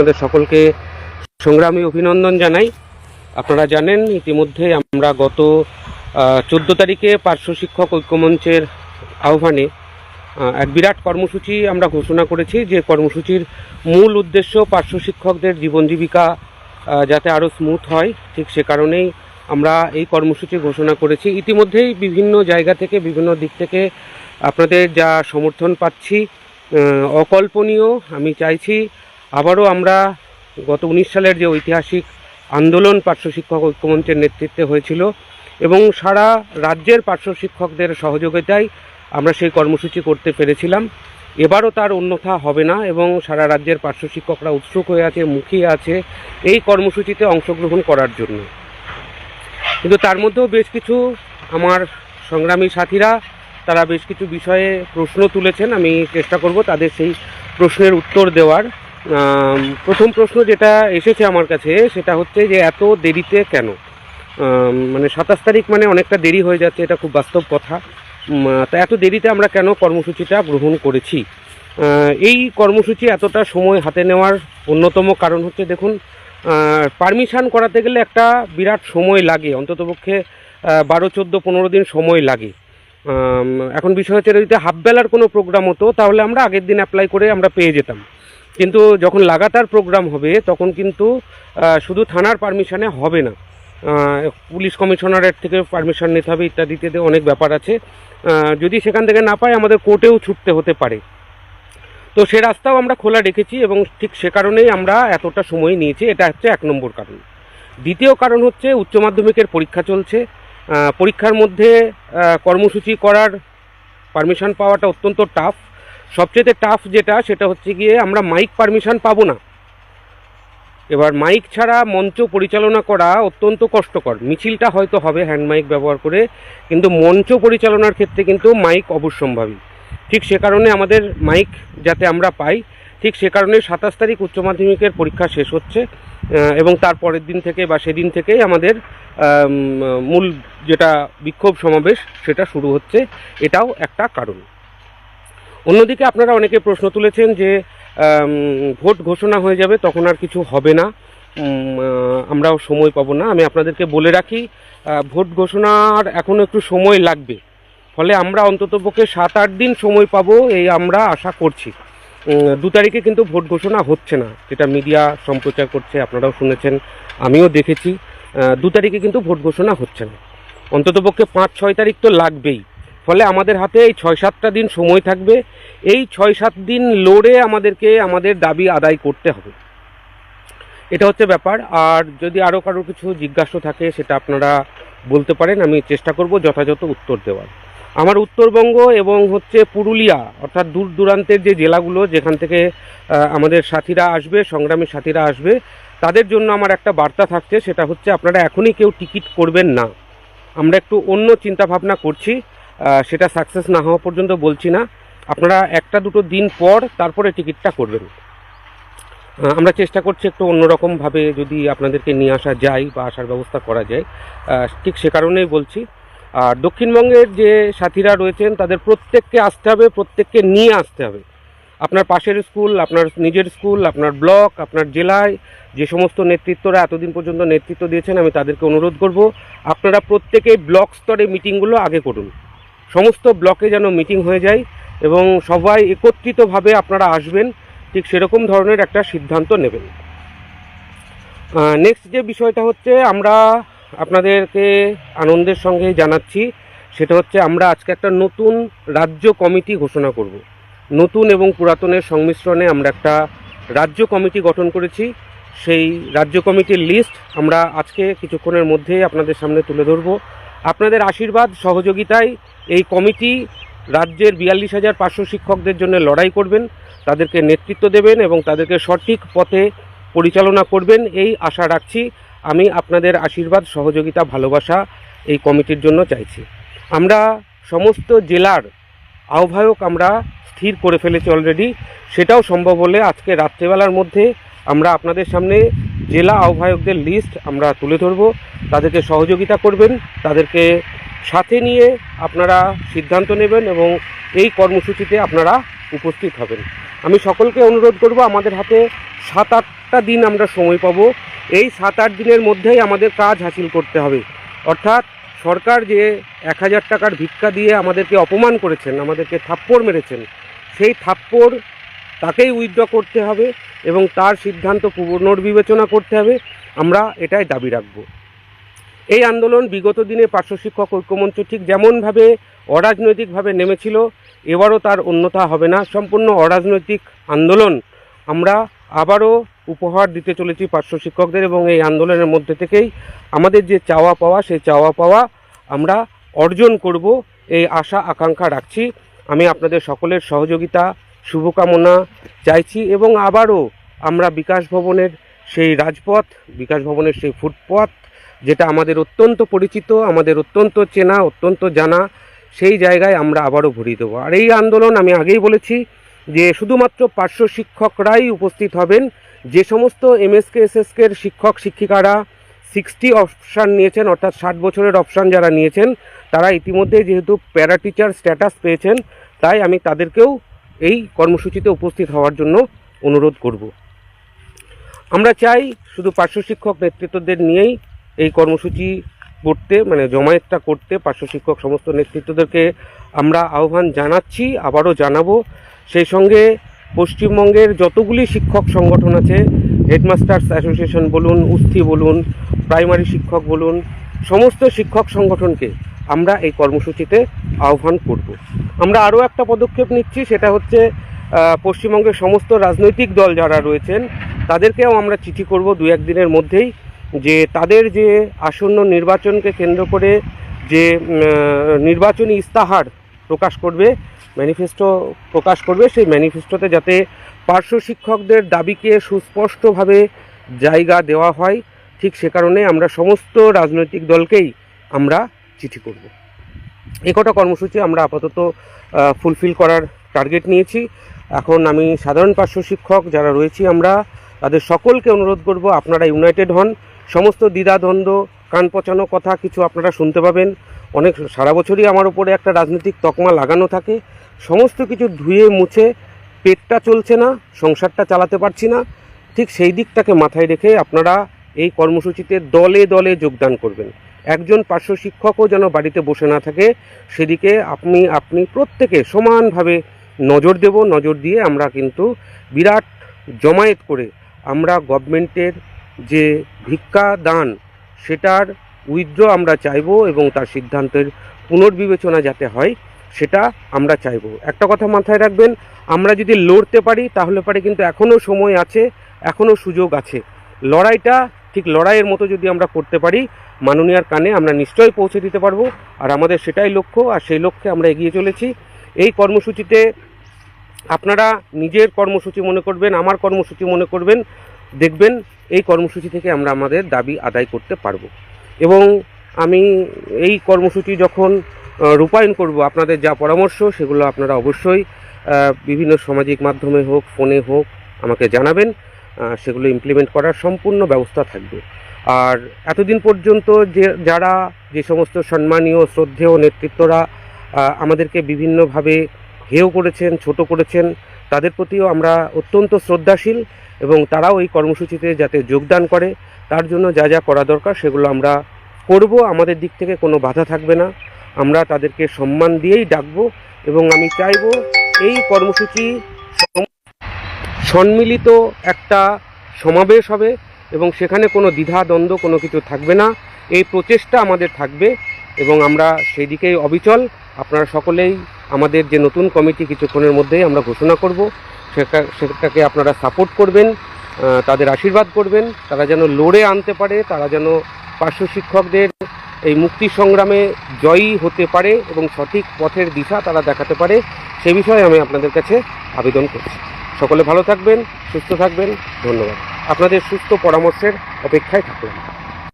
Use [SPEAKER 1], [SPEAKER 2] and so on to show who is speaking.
[SPEAKER 1] আপনাদের সকলকে সংগ্রামী অভিনন্দন জানাই। আপনারা জানেন, ইতিমধ্যে আমরা গত চোদ্দ তারিখে পার্শ্ব শিক্ষক ঐক্যমঞ্চের আহ্বানে এক বিরাট কর্মসূচি আমরা ঘোষণা করেছি যে কর্মসূচির মূল উদ্দেশ্য পার্শ্ব শিক্ষকদের জীবন জীবিকা যাতে আরও স্মুথ হয়। ঠিক সে কারণেই আমরা এই কর্মসূচি ঘোষণা করেছি। ইতিমধ্যেই বিভিন্ন জায়গা থেকে, বিভিন্ন দিক থেকে আপনাদের যা সমর্থন পাচ্ছি অকল্পনীয়, আমি চাইছি আবারও আমরা গত উনিশ সালের যে ঐতিহাসিক আন্দোলন পার্শ্ব শিক্ষক ঐক্যমঞ্চের নেতৃত্বে হয়েছিল এবং সারা রাজ্যের পার্শ্ব শিক্ষকদের সহযোগিতায় আমরা সেই কর্মসূচি করতে পেরেছিলাম। এবারও তার অন্যথা হবে না এবং সারা রাজ্যের পার্শ্ব শিক্ষকরা উৎসুক হয়ে আছে, মুখিয়ে আছে এই কর্মসূচিতে অংশগ্রহণ করার জন্য। কিন্তু তার মধ্যেও বেশ কিছু আমার সংগ্রামী সাথীরা, তারা বেশ কিছু বিষয়ে প্রশ্ন তুলেছেন। আমি চেষ্টা করব তাদের সেই প্রশ্নের উত্তর দেওয়ার। প্রথম প্রশ্ন যেটা এসেছে আমার কাছে, সেটা হচ্ছে যে এত দেরিতে কেন? মানে সাতাশ তারিখ মানে অনেকটা দেরি হয়ে যাচ্ছে, এটা খুব বাস্তব কথা। তা এত দেরিতে আমরা কেন কর্মসূচিটা গ্রহণ করেছি? এই কর্মসূচি এতটা সময় হাতে নেওয়ার অন্যতম কারণ হচ্ছে, দেখুন পারমিশান করাতে গেলে একটা বিরাট সময় লাগে, অন্ততপক্ষে বারো, চোদ্দ, পনেরো দিন সময় লাগে। এখন বিষয় হচ্ছে যদি হাফ বেলার কোনো প্রোগ্রাম হতো, তাহলে আমরা আগের দিন অ্যাপ্লাই করে আমরা পেয়ে যেতাম। কিন্তু যখন লাগাতার প্রোগ্রাম হবে, তখন কিন্তু শুধু থানার পারমিশনে হবে না। পুলিশ কমিশনারের থেকে পারমিশন নিতে হবে ইত্যাদিতে অনেক ব্যাপার আছে। যদি সেখান থেকে না পাই আমাদের কোর্টেও ছুটতে হতে পারে। তো সে রাস্তাও আমরা খোলা রেখেছি এবং ঠিক সে কারণেই আমরা এতটা সময় নিয়েছি। এটা হচ্ছে এক নম্বর কারণ। দ্বিতীয় কারণ হচ্ছে উচ্চ মাধ্যমিকের পরীক্ষা চলছে। পরীক্ষার মধ্যে কর্মসূচি করার পারমিশন পাওয়াটা অত্যন্ত টাফ সবচেয়ে টাফ যেটা, সেটা হচ্ছে গিয়ে আমরা মাইক পারমিশন পাবো না। এবার মাইক ছাড়া মঞ্চ পরিচালনা করা অত্যন্ত কষ্টকর। মিছিলটা হয়তো হবে হ্যান্ড মাইক ব্যবহার করে, কিন্তু মঞ্চ পরিচালনার ক্ষেত্রে কিন্তু মাইক অবশ্যম্ভাবী। ঠিক সে কারণে আমাদের মাইক যাতে আমরা পাই, ঠিক সে কারণে সাতাশ তারিখ উচ্চ মাধ্যমিকের পরীক্ষা শেষ হচ্ছে এবং তার পরের দিন থেকে বা সেদিন থেকেই আমাদের মূল যেটা বিক্ষোভ সমাবেশ, সেটা শুরু হচ্ছে। এটাও একটা কারণ। অন্যদিকে আপনারা অনেকে প্রশ্ন তুলেছেন যে ভোট ঘোষণা হয়ে যাবে তখন আর কিছু হবে না। আমরাও সময় পাবো না। আমি আপনাদেরকে বলে রাখি ভোট ঘোষণার এখনও একটু সময় লাগবে। ফলে আমরা অন্ততপক্ষে সাত, আট দিন সময় পাবো এই আমরা আশা করছি। দু তারিখে কিন্তু ভোট ঘোষণা হচ্ছে না, যেটা মিডিয়া সম্প্রচার করছে, আপনারাও শুনেছেন, আমিও দেখেছি। দু তারিখে কিন্তু ভোট ঘোষণা হচ্ছে না। অন্ততপক্ষে পাঁচ, ছয় তারিখ তো লাগবেই। ফলে আমাদের হাতে এই ছয় সাতটা দিন সময় থাকবে। এই ছয় সাত দিন লড়ে আমাদেরকে আমাদের দাবি আদায় করতে হবে। এটা হচ্ছে ব্যাপার। আর যদি আরও কারও কিছু জিজ্ঞাসা থাকে সেটা আপনারা বলতে পারেন, আমি চেষ্টা করব যথাযথ উত্তর দেওয়ার। আমার উত্তরবঙ্গ এবং হচ্ছে পুরুলিয়া, অর্থাৎ দূর দূরান্তের যে জেলাগুলো যেখান থেকে আমাদের সাথীরা আসবে, সংগ্রামী সাথীরা আসবে, তাদের জন্য আমার একটা বার্তা থাকছে, সেটা হচ্ছে আপনারা এখনই কেউ টিকিট করবেন না। আমরা একটু অন্য চিন্তা ভাবনা করছি। সেটা সাকসেস না হওয়া পর্যন্ত বলছি না। আপনারা একটা দুটো দিন পর তারপরে টিকিটটা করবেন। আমরা চেষ্টা করছি একটু অন্যরকমভাবে যদি আপনাদেরকে নিয়ে আসা যায় বা আসার ব্যবস্থা করা যায়। ঠিক সে কারণেই বলছি। আর দক্ষিণবঙ্গের যে সাথীরা রয়েছেন, তাদের প্রত্যেককে আসতে হবে, প্রত্যেককে নিয়ে আসতে হবে। আপনার পাশের স্কুল, আপনার নিজের স্কুল, আপনার ব্লক, আপনার জেলায় যে সমস্ত নেতৃত্বরা এতদিন পর্যন্ত নেতৃত্ব দিয়েছেন, আমি তাদেরকে অনুরোধ করব, আপনারা প্রত্যেকেই ব্লক স্তরে মিটিংগুলো আগে করুন। সমস্ত ব্লকে যেন মিটিং হয়ে যায় এবং সবাই একত্রিতভাবে আপনারা আসবেন, ঠিক সেরকম ধরনের একটা সিদ্ধান্ত নেবেন। নেক্সট যে বিষয়টা হচ্ছে, আমরা আপনাদেরকে আনন্দের সঙ্গে জানাচ্ছি, সেটা হচ্ছে আমরা আজকে একটা নতুন রাজ্য কমিটি ঘোষণা করব। নতুন এবং পুরাতনের সংমিশ্রণে আমরা একটা রাজ্য কমিটি গঠন করেছি। সেই রাজ্য কমিটির লিস্ট আমরা আজকে কিছুক্ষণের মধ্যেই আপনাদের সামনে তুলে ধরব। আপনাদের আশীর্বাদ, সহযোগিতায় এই কমিটি রাজ্যের বিয়াল্লিশ হাজার পাঁচশো শিক্ষকদের জন্য লড়াই করবেন, তাদেরকে নেতৃত্ব দেবেন এবং তাদেরকে সঠিক পথে পরিচালনা করবেন, এই আশা রাখছি। আমি আপনাদের আশীর্বাদ, সহযোগিতা, ভালোবাসা এই কমিটির জন্য চাইছি। আমরা সমস্ত জেলার আহ্বায়ক আমরা স্থির করে ফেলেছি অলরেডি সেটাও সম্ভব হলে আজকে রাত্রেবেলার মধ্যে আমরা আপনাদের সামনে জেলা আহ্বায়কদের লিস্ট আমরা তুলে ধরব। তাদেরকে সহযোগিতা করবেন, তাদেরকে সাথে নিয়ে আপনারা সিদ্ধান্ত নেবেন এবং এই কর্মসূচিতে আপনারা উপস্থিত হবেন। আমি সকলকে অনুরোধ করব, আমাদের হাতে সাত আটটা দিন আমরা সময় পাবো। এই সাত আট দিনের মধ্যেই আমাদের কাজ হাসিল করতে হবে। অর্থাৎ সরকার যে এক হাজার টাকার ভিক্ষা দিয়ে আমাদেরকে অপমান করেছেন, আমাদেরকে থাপ্পড় মেরেছেন, সেই থাপ্পড় তাকেই উইথড্র করতে হবে এবং তার সিদ্ধান্ত পুনর্বিবেচনা করতে হবে। আমরা এটাই দাবি রাখব। এই আন্দোলন বিগত দিনে পার্শ্ব শিক্ষক ঐক্যমঞ্চ ঠিক যেমনভাবে অরাজনৈতিকভাবে নেমেছিল, এবারও তার অন্যথা হবে না। সম্পূর্ণ অরাজনৈতিক আন্দোলন আমরা আবারও উপহার দিতে চলেছি পার্শ্ব শিক্ষকদের এবং এই আন্দোলনের মধ্যে থেকেই আমাদের যে চাওয়া পাওয়া, সেই চাওয়া পাওয়া আমরা অর্জন করব এই আশা, আকাঙ্ক্ষা রাখছি। আমি আপনাদের সকলের সহযোগিতা, শুভকামনা চাইছি এবং আবারও আমরা বিকাশ ভবনের সেই রাজপথ, বিকাশ ভবনের সেই ফুটপথ যেটা আমাদের অত্যন্ত পরিচিত, আমাদের অত্যন্ত চেনা, অত্যন্ত জানা, সেই জায়গায় আমরা আবারও ভরিয়ে দেবো। আর এই আন্দোলন আমি আগেই বলেছি যে শুধুমাত্র পার্শ্ব শিক্ষকরাই উপস্থিত হবেন। যে সমস্ত এমএসকে এসএসকের শিক্ষক, শিক্ষিকারা সিক্সটি অপশান নিয়েছেন, অর্থাৎ ষাট বছরের অপশান যারা নিয়েছেন, তারা ইতিমধ্যে যেহেতু প্যারা টিচার স্ট্যাটাস পেয়েছেন, তাই আমি তাদেরকেও এই কর্মসূচিতে উপস্থিত হওয়ার জন্য অনুরোধ করব। আমরা চাই শুধু পার্শ্ব শিক্ষক নেতৃত্বদের নিয়েই এই কর্মসূচি করতে মানে জমায়েতটা করতে পার্শ্ব শিক্ষক সমস্ত নেতৃত্বদেরকে আমরা আহ্বান জানাচ্ছি, আবারও জানাব। সেই সঙ্গে পশ্চিমবঙ্গের যতগুলি শিক্ষক সংগঠন আছে, হেডমাস্টার্স অ্যাসোসিয়েশন বলুন, উস্থি বলুন, প্রাইমারি শিক্ষক বলুন, সমস্ত শিক্ষক সংগঠনকে আমরা এই কর্মসূচিতে আহ্বান করব। আমরা আরও একটা পদক্ষেপ নিচ্ছি, সেটা হচ্ছে পশ্চিমবঙ্গের সমস্ত রাজনৈতিক দল যারা রয়েছেন, তাদেরকেও আমরা চিঠি করব দু একদিনের মধ্যেই। যে তাদের যে আসন্ন নির্বাচনকে কেন্দ্র করে যে নির্বাচনী ইস্তাহার প্রকাশ করবে, ম্যানিফেস্টো প্রকাশ করবে, সেই ম্যানিফেস্টোতে যাতে পার্শ্ব শিক্ষকদের দাবিকে সুস্পষ্টভাবে জায়গা দেওয়া হয়, ঠিক সে কারণে আমরা সমস্ত রাজনৈতিক দলকেই আমরা চিঠি করব। এ কটা কর্মসূচি আমরা আপাতত ফুলফিল করার টার্গেট নিয়েছি। এখন আমি সাধারণ পার্শ্ব শিক্ষক যারা রয়েছি আমরা, তাদের সকলকে অনুরোধ করব, আপনারা ইউনাইটেড হন। সমস্ত দ্বিধাদ্বন্দ্ব কান পচানো কথা কিছু আপনারা শুনতে পাবেন। অনেক সারা বছরই আমার উপরে একটা রাজনৈতিক তকমা লাগানো থাকে। সমস্ত কিছু ধুয়ে মুছে পেটটা চলছে না, সংসারটা চালাতে পারছি না। ঠিক সেই দিকটাকে মাথায় রেখে আপনারা এই কর্মসূচিতে দলে দলে যোগদান করবেন। একজন পার্শ্ব শিক্ষকও যেন বাড়িতে বসে না থাকে, সেদিকে আপনি আপনি প্রত্যেকে সমানভাবে নজর দেব। নজর দিয়ে আমরা কিন্তু বিরাট জমায়েত করে আমরা গভর্নমেন্টের যে ভিক্ষা দান, সেটার উইথড্র আমরা চাইব এবং তার সিদ্ধান্তের পুনর্বিবেচনা যাতে হয়, সেটা আমরা চাইব। একটা কথা মাথায় রাখবেন, আমরা যদি লড়তে পারি, তাহলে পারে কিন্তু এখনও সময় আছে এখনও সুযোগ আছে। লড়াইটা, ঠিক লড়াইয়ের মতো যদি আমরা করতে পারি, মাননীয়ার কানে আমরা নিশ্চয়ই পৌঁছে দিতে পারব, আর আমাদের সেটাই লক্ষ্য, আর সেই লক্ষ্যে আমরা এগিয়ে চলেছি। এই কর্মসূচিতে আপনারা নিজের কর্মসূচি মনে করবেন, আমার কর্মসূচি মনে করবেন দেখবেন এই কর্মসূচি থেকে আমরা আমাদের দাবি আদায় করতে পারব। এবং আমি এই কর্মসূচি যখন রূপায়ণ করব, আপনাদের যা পরামর্শ, সেগুলো আপনারা অবশ্যই বিভিন্ন সামাজিক মাধ্যমে হোক, ফোনে হোক, আমাকে জানাবেন সেগুলো ইমপ্লিমেন্ট করার সম্পূর্ণ ব্যবস্থা থাকবে। আর এতদিন পর্যন্ত যে, যারা যে সমস্ত সম্মানীয়, শ্রদ্ধেয় নেতৃত্বরা আমাদেরকে বিভিন্নভাবে হেয় করেছেন, ছোট করেছেন তাদের প্রতিও আমরা অত্যন্ত শ্রদ্ধাশীল এবং তারাও এই কর্মসূচিতে যাতে যোগদান করে, তার জন্য যা যা করা দরকার সেগুলো আমরা করব, আমাদের দিক থেকে কোনো বাধা থাকবে না। আমরা তাদেরকে সম্মান দিয়েই ডাকবো এবং আমি চাইব এই কর্মসূচি সম্মিলিত একটা সমাবেশ হবে এবং সেখানে কোনো দ্বিধা, দ্বন্দ্ব কোনো কিছু থাকবে না। এই প্রচেষ্টা আমাদের থাকবে এবং আমরা সেই দিকেই অবিচল। আপনারা সকলেই আমাদের যে নতুন কমিটি কিছুক্ষণের মধ্যেই আমরা ঘোষণা করব। সেটা সেটাকে আপনারা সাপোর্ট করবেন তাদের আশীর্বাদ করবেন, তারা যেন লড়ে আনতে পারে, তারা যেন পার্শ্ব শিক্ষকদের এই মুক্তি সংগ্রামে জয়ী হতে পারে এবং সঠিক পথের দিশা তারা দেখাতে পারে, সে বিষয়ে আমি আপনাদের কাছে আবেদন করছি। সকলে ভালো থাকবেন, সুস্থ থাকবেন, ধন্যবাদ। আপনাদের সুস্থ পরামর্শের অপেক্ষায় থাকলাম।